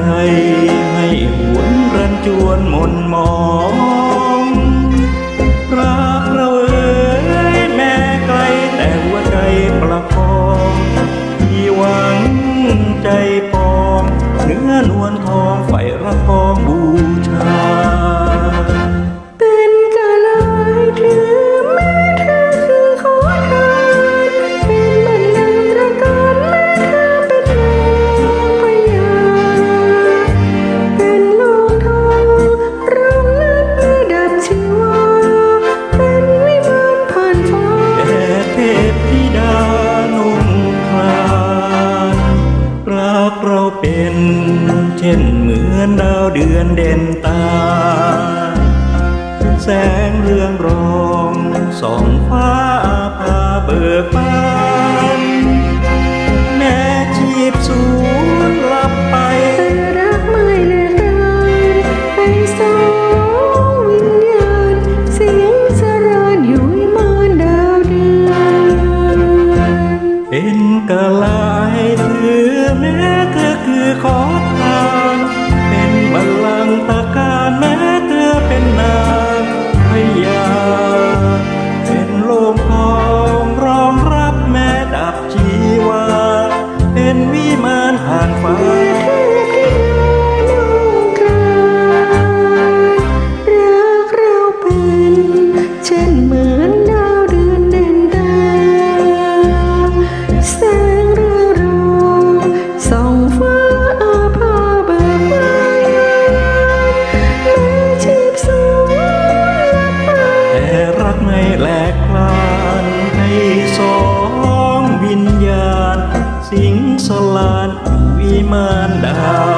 ใจให้หวนรันจวนหมนมองรักเราเอ๋ยแม่ไกลแต่หัวใจประคองที่หวังใจปอง เนื้อนวลทองไฟระคองบูชา กเราเป็นเช่นเหมือนดาวเดือนเด่นตา แสงเรืองรองส่องฟ้า สิงสลานวิมานดา